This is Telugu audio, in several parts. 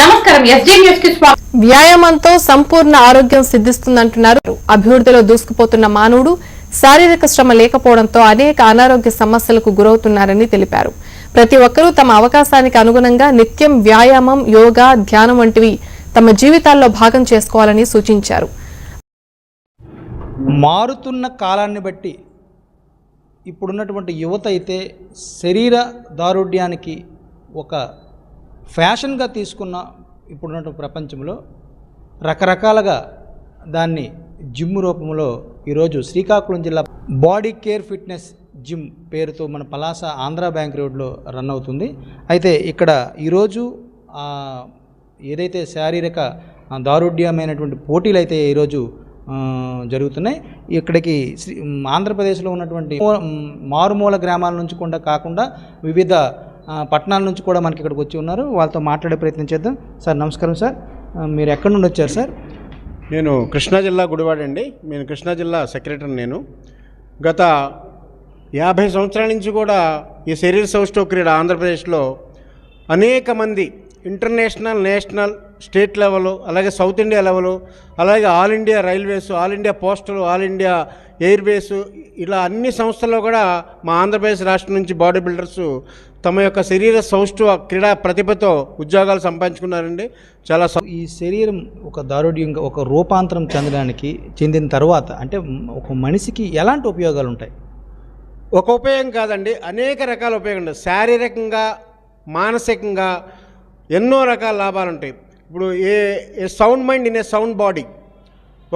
నమస్కారం ఎస్డీ న్యూస్కి స్వాగతం. వ్యాయామంతో సంపూర్ణ ఆరోగ్యం సిద్ధిస్తుందంటున్నారు. అభివృద్ధిలో దూసుకుపోతున్న మానవుడు శారీరక శ్రమ లేకపోవడంతో అనేక అనారోగ్య సమస్యలకు గురవుతున్నారని తెలిపారు. ప్రతి ఒక్కరూ తమ అవకాశానికి అనుగుణంగా నిత్యం వ్యాయామం యోగా ధ్యానం వంటివి తమ జీవితాల్లో భాగం చేసుకోవాలని సూచించారు. మారుతున్న కాలాన్ని బట్టి ఇప్పుడున్నటువంటి యువత అయితే శరీర దారుఢ్యానికి ఒక ఫ్యాషన్గా తీసుకున్న ఇప్పుడున్నటువంటి ప్రపంచంలో రకరకాలుగా దాన్ని జిమ్ రూపంలో ఈరోజు శ్రీకాకుళం జిల్లా బాడీ కేర్ ఫిట్నెస్ జిమ్ పేరుతో మన పలాస ఆంధ్ర బ్యాంక్ రోడ్లో రన్ అవుతుంది. అయితే ఇక్కడ ఈరోజు ఏదైతే శారీరక దారుఢ్యమైనటువంటి పోటీలు అయితే ఈరోజు జరుగుతున్నాయి. ఇక్కడికి శ్రీ ఆంధ్రప్రదేశ్లో ఉన్నటువంటి మారుమూల గ్రామాల నుంచి కూడా కాకుండా వివిధ పట్టణాల నుంచి కూడా మనకి ఇక్కడికి వచ్చి ఉన్నారు. వాళ్ళతో మాట్లాడే ప్రయత్నం చేద్దాం. సార్ నమస్కారం సార్. మీరు ఎక్కడి నుండి వచ్చారు సార్? నేను కృష్ణా జిల్లా గుడివాడండి నేను కృష్ణా జిల్లా సెక్రటరీ నేను. గత యాభై సంవత్సరాల నుంచి కూడా ఈ శరీర సౌష్ఠవ క్రీడ ఆంధ్రప్రదేశ్లో అనేక మంది ఇంటర్నేషనల్ నేషనల్ స్టేట్ లెవెల్ అలాగే సౌత్ ఇండియా లెవెల్ అలాగే all India railways all India postal all India airways ఇలా అన్ని సంస్థల్లో కూడా మా ఆంధ్రప్రదేశ్ రాష్ట్రం నుంచి బాడీ బిల్డర్స్ తమ యొక్క శరీర సౌష్ఠవ క్రీడా ప్రతిభతో ఉద్యోగాలు సంపాదించుకున్నారండి. చాలా ఈ శరీరం ఒక దారుఢ్యంగా ఒక రూపాంతరం చెందడానికి చెందిన తర్వాత అంటే ఒక మనిషికి ఎలాంటి ఉపయోగాలు ఉంటాయి? ఒక ఉపయోగం కాదండి. అనేక రకాల ఉపయోగం ఉంటాయి. శారీరకంగా మానసికంగా ఎన్నో రకాల లాభాలు ఉంటాయి. ఇప్పుడు a a sound mind in a sound body.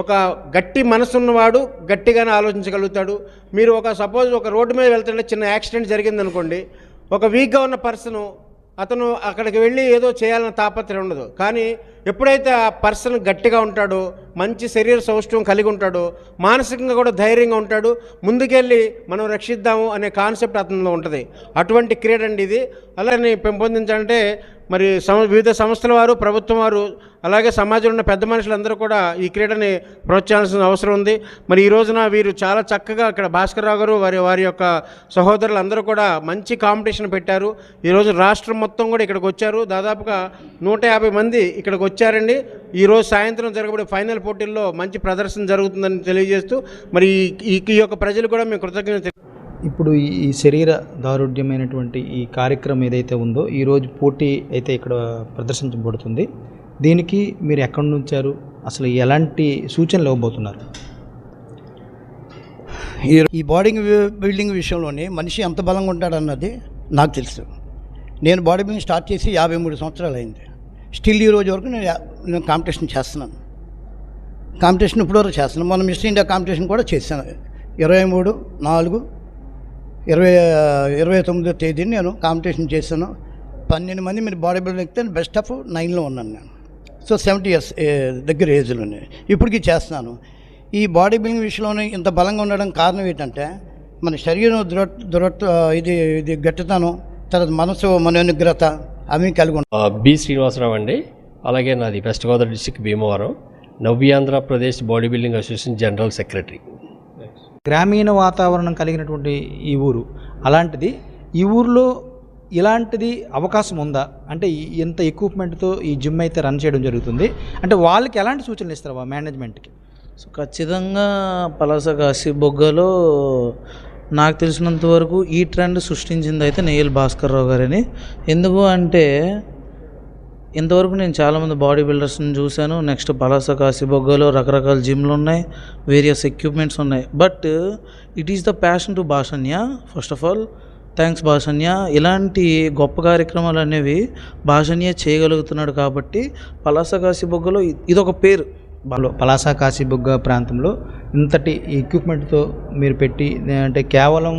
ఒక గట్టి మనసు ఉన్నవాడు గట్టిగానే ఆలోచించగలుగుతాడు. మీరు ఒక సపోజ్ ఒక రోడ్డు మీద వెళ్తుంటే చిన్న యాక్సిడెంట్ జరిగిందనుకోండి ఒక వీక్గా ఉన్న పర్సన్ అతను అక్కడికి వెళ్ళి ఏదో చేయాలన్న తాపత్రయం ఉండదు. కానీ ఎప్పుడైతే ఆ పర్సన్ గట్టిగా ఉంటాడో మంచి శరీర సౌష్ఠవం కలిగి ఉంటాడో మానసికంగా కూడా ధైర్యంగా ఉంటాడు ముందుకెళ్ళి మనం రక్షిద్దాము అనే కాన్సెప్ట్ అతనిలో ఉంటుంది. అటువంటి క్రీడ అండి ఇది. అలానే పెంపొందించాలంటే మరి సమ వివిధ సంస్థల వారు ప్రభుత్వం వారు అలాగే సమాజంలో ఉన్న పెద్ద మనుషులందరూ కూడా ఈ క్రీడని ప్రోత్సహించాల్సిన అవసరం ఉంది. మరి ఈ రోజున వీరు చాలా చక్కగా ఇక్కడ భాస్కర్ రావు గారు వారి వారి యొక్క సహోదరులు అందరూ కూడా మంచి కాంపిటీషన్ పెట్టారు. ఈరోజు రాష్ట్రం మొత్తం కూడా ఇక్కడికి వచ్చారు. దాదాపుగా నూట యాభై మంది ఇక్కడికి వచ్చారండి. ఈరోజు సాయంత్రం జరగబడే ఫైనల్ పోటీల్లో మంచి ప్రదర్శన జరుగుతుందని తెలియజేస్తూ మరి ఈ యొక్క ప్రజలు కూడా మేము కృతజ్ఞత ఇప్పుడు ఈ శరీర దారుఢ్యమైనటువంటి ఈ కార్యక్రమం ఏదైతే ఉందో ఈరోజు పోటీ అయితే ఇక్కడ ప్రదర్శించబడుతుంది. దీనికి మీరు ఎక్కడి నుంచారు అసలు ఎలాంటి సూచనలు ఇవ్వబోతున్నారు? ఈ బాడీ బిల్డింగ్ విషయంలోనే మనిషి ఎంత బలంగా ఉంటాడన్నది నాకు తెలుసు. నేను బాడీ బిల్డింగ్ స్టార్ట్ చేసి యాభై మూడు సంవత్సరాలు అయింది. స్టిల్ ఈ రోజు వరకు నేను నేను కాంపిటీషన్ చేస్తున్నాను. కాంపిటీషన్ ఇప్పటివరకు చేస్తున్నాను. మనం మిస్ ఇండియా కాంపిటీషన్ కూడా చేశాను. ఇరవై మూడు నాలుగు ఇరవై ఇరవై తొమ్మిదో తేదీని నేను కాంపిటీషన్ చేశాను. పన్నెండు మంది మీరు బాడీ బిల్డింగ్ ఎక్కితే బెస్ట్ ఆఫ్ నైన్లో ఉన్నాను నేను. సో సెవెంటీ ఇయర్స్ దగ్గర ఏజ్లోనే ఇప్పటికీ చేస్తున్నాను. ఈ బాడీ బిల్డింగ్ విషయంలోనే ఇంత బలంగా ఉండడం కారణం ఏంటంటే మన శరీరం దృఢ దృఢ ఇది ఇది గట్టితనం తర్వాత మనసు మనోనిగ్రత అవి కలిగి ఉంటాయి. బి శ్రీనివాసరావు అండి. అలాగే నాది west Godavari district Bhimavaram. Navyandhrapradesh bodybuilding association general secretary. గ్రామీణ వాతావరణం కలిగినటువంటి ఈ ఊరు. అలాంటిది ఈ ఊర్లో ఇలాంటిది అవకాశం ఉందా? అంటే ఎంత ఇంత ఎక్విప్మెంట్తో ఈ జిమ్ అయితే రన్ చేయడం జరుగుతుంది? అంటే వాళ్ళకి ఎలాంటి సూచనలు ఇస్తారు మేనేజ్మెంట్కి? సో ఖచ్చితంగా పలాస కాశీ బొగ్గలో నాకు తెలిసినంత వరకు ఈ ట్రెండ్ సృష్టించింది అయితే నెయ్యల్ భాస్కర్ రావు గారని. ఎందుకు అంటే ఇంతవరకు నేను చాలామంది బాడీ బిల్డర్స్ని చూశాను. నెక్స్ట్ పలాస కాశీ బొగ్గలో రకరకాల జిమ్లు ఉన్నాయి. వేరియస్ ఎక్విప్మెంట్స్ ఉన్నాయి. But it is the passion to Bhashanya first of all. Thanks Bhashanya ఇలాంటి గొప్ప కార్యక్రమాలు అనేవి భాషన్య చేయగలుగుతున్నాడు కాబట్టి పలాస కాశీ బొగ్గలో ఇదొక పేరు. వాళ్ళు పలాస కాశీబుగ్గ ప్రాంతంలో ఇంతటి ఎక్విప్మెంట్తో మీరు పెట్టి అంటే కేవలం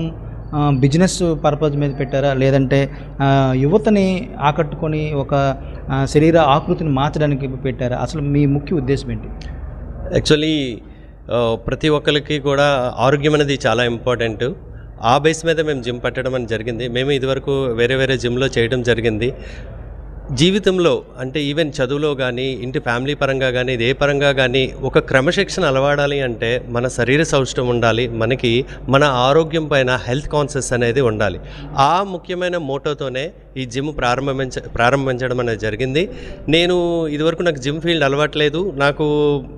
బిజినెస్ పర్పస్ మీద పెట్టారా? లేదంటే యువతని ఆకట్టుకొని ఒక శరీర ఆకృతిని మార్చడానికి పెట్టారా? అసలు మీ ముఖ్య ఉద్దేశం ఏంటి? యాక్చువల్లీ ప్రతి ఒక్కరికి కూడా ఆరోగ్యం అనేది చాలా ఇంపార్టెంట్ ఆ బేస్ మీద మేము జిమ్ పెట్టడం అని జరిగింది. మేము ఇదివరకు వేరే వేరే జిమ్లో చేయడం జరిగింది. జీవితంలో అంటే ఈవెన్ చదువులో కానీ ఇంటి ఫ్యామిలీ పరంగా కానీ ఏ పరంగా కానీ ఒక క్రమశిక్షణ అలవాడాలి అంటే మన శరీర సౌష్టం ఉండాలి మనకి మన ఆరోగ్యం పైన హెల్త్ కాన్షియస్ అనేది ఉండాలి. ఆ ముఖ్యమైన మోటోతోనే ఈ జిమ్ ప్రారంభించ ప్రారంభించడం అనేది జరిగింది. నేను ఇదివరకు నాకు జిమ్ ఫీల్డ్ అలవాట్లేదు. నాకు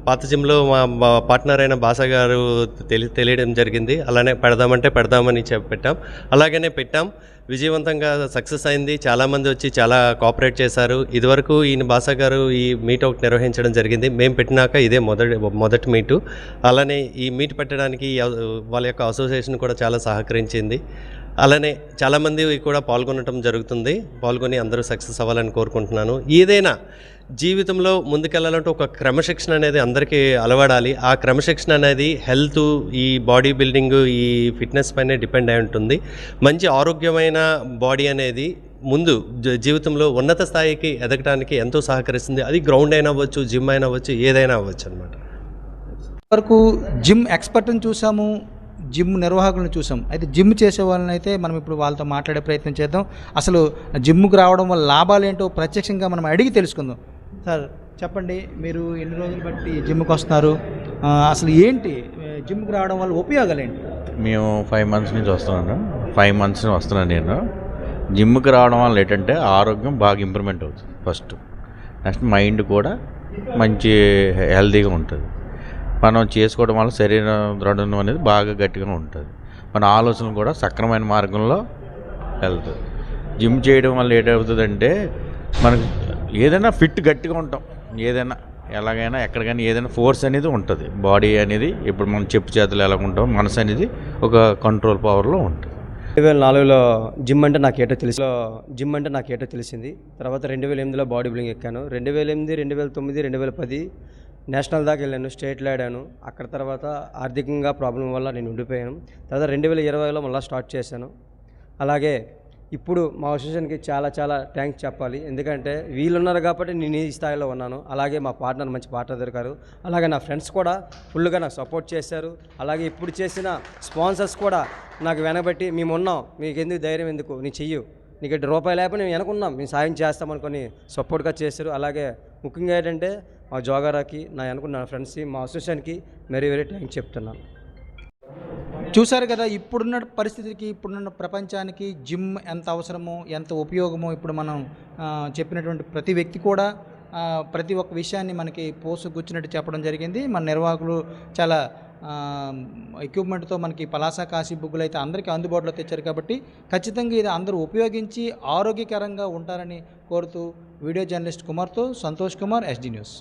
పాత జిమ్లో మా పార్ట్నర్ అయిన బాస గారు తెలి తెలియడం జరిగింది. అలానే పెడదామంటే పెడదామని చెప్పి పెట్టాం. అలాగనే పెట్టాం. విజయవంతంగా సక్సెస్ అయింది. చాలామంది వచ్చి చాలా కోఆపరేట్ చేశారు. ఇదివరకు ఈయన బాసా గారు ఈ మీట్ ఒకటి నిర్వహించడం జరిగింది. మేము పెట్టినాక ఇదే మొదటి మొదటి మీటు. అలానే ఈ మీట్ పెట్టడానికి వాళ్ళ యొక్క అసోసియేషన్ కూడా చాలా సహకరించింది. అలానే చాలామంది కూడా పాల్గొనటం జరుగుతుంది. పాల్గొని అందరూ సక్సెస్ అవ్వాలని కోరుకుంటున్నాను. ఏదైనా జీవితంలో ముందుకెళ్ళాలంటే ఒక క్రమశిక్షణ అనేది అందరికీ అలవాడాలి. ఆ క్రమశిక్షణ అనేది హెల్త్ ఈ బాడీ బిల్డింగ్ ఈ ఫిట్నెస్ పైనే డిపెండ్ అయి ఉంటుంది. మంచి ఆరోగ్యమైన బాడీ అనేది ముందు జీవితంలో ఉన్నత స్థాయికి ఎదగడానికి ఎంతో సహకరిస్తుంది. అది గ్రౌండ్ అయినా అవ్వచ్చు జిమ్ అయినా అవ్వచ్చు ఏదైనా అవ్వచ్చు అనమాట వరకు జిమ్ ఎక్స్పర్ట్ని చూసాము. జిమ్ నిర్వాహకులను చూసాం. అయితే జిమ్ చేసే వాళ్ళని అయితే మనం ఇప్పుడు వాళ్ళతో మాట్లాడే ప్రయత్నం చేద్దాం. అసలు జిమ్కి రావడం వల్ల లాభాలు ఏంటో ప్రత్యక్షంగా మనం అడిగి తెలుసుకుందాం. సార్ చెప్పండి మీరు ఎన్ని రోజులు బట్టి జిమ్కి వస్తున్నారు? అసలు ఏంటి జిమ్కి రావడం వల్ల ఉపయోగాలు ఏంటి? మేము ఫైవ్ మంత్స్ నుంచి వస్తున్నాను. ఫైవ్ మంత్స్ నుంచి వస్తున్నాను నేను. జిమ్కి రావడం వల్ల ఏంటంటే ఆరోగ్యం బాగా ఇంప్రూవ్మెంట్ అవుతుంది ఫస్ట్. నెక్స్ట్ మైండ్ కూడా మంచి హెల్తీగా ఉంటుంది. మనం చేసుకోవడం వల్ల శరీరం దృఢం అనేది బాగా గట్టిగా ఉంటుంది. మన ఆలోచనలు కూడా సక్రమైన మార్గంలో వెళ్తుంది జిమ్ చేయడం వల్ల ఏంటవుతుందంటే మనకు ఏదైనా ఫిట్ గట్టిగా ఉంటాం. ఏదైనా ఎలాగైనా ఎక్కడికైనా ఏదైనా ఫోర్స్ అనేది ఉంటుంది. బాడీ అనేది ఇప్పుడు మనం చెప్పు చేతులు ఎలా ఉంటాం మనసు అనేది ఒక కంట్రోల్ పవర్లో ఉంటుంది. రెండు వేల నాలుగులో జిమ్ అంటే నాకు ఏటో తెలిసి జిమ్ అంటే నాకు ఏటో తెలిసింది. తర్వాత రెండు వేల ఎనిమిదిలో బాడీ బిల్డింగ్ ఎక్కాను. రెండు వేల ఎనిమిది రెండు వేల తొమ్మిది రెండు వేల పది నేషనల్ దాకా వెళ్ళాను స్టేట్లో ఆడాను. అక్కడ తర్వాత ఆర్థికంగా ప్రాబ్లం వల్ల నేను ఉండిపోయాను. తర్వాత రెండు వేల ఇరవైలో మళ్ళీ స్టార్ట్ చేశాను. అలాగే ఇప్పుడు మా అసోసియేషన్కి చాలా చాలా థ్యాంక్స్ చెప్పాలి. ఎందుకంటే వీళ్ళున్నారు కాబట్టి నేను ఈ స్థాయిలో ఉన్నాను. అలాగే మా పార్ట్నర్ మంచి పార్ట్నర్ దొరికారు. అలాగే నా ఫ్రెండ్స్ కూడా ఫుల్గా నాకు సపోర్ట్ చేశారు. అలాగే ఇప్పుడు చేసిన స్పాన్సర్స్ కూడా నాకు వెనబట్టి మేము ఉన్నాం. మీకు ఎందుకు ధైర్యం ఎందుకు? నీ చెయ్యు. నీకు రూపాయలు రూపాయి లేకపోతే మేము వెనకున్నాం. మేము సాయం చేస్తామనుకొని సపోర్ట్గా చేశారు. అలాగే ముఖ్యంగా ఏంటంటే మా జోగారాకి నా అనుకున్న ఫ్రెండ్స్కి మా అసోసియేషన్కి వెరీ వెరీ థ్యాంక్స్ చెప్తున్నాను చూశారు కదా ఇప్పుడున్న పరిస్థితికి ఇప్పుడున్న ప్రపంచానికి జిమ్ ఎంత అవసరమో ఎంత ఉపయోగమో ఇప్పుడు మనం చెప్పినటువంటి ప్రతి వ్యక్తి కూడా ప్రతి ఒక్క విషయాన్ని మనకి పోసుగుచ్చినట్టు చెప్పడం జరిగింది. మన నిర్వాహకులు చాలా ఎక్విప్మెంట్తో మనకి పలాసా కాశీ బుగ్గులు అయితే అందరికీ అందుబాటులో తెచ్చారు కాబట్టి ఖచ్చితంగా ఇది అందరూ ఉపయోగించి ఆరోగ్యకరంగా ఉంటారని కోరుతూ వీడియో జర్నలిస్ట్ కుమార్తో సంతోష్ కుమార్ ఎస్డి న్యూస్.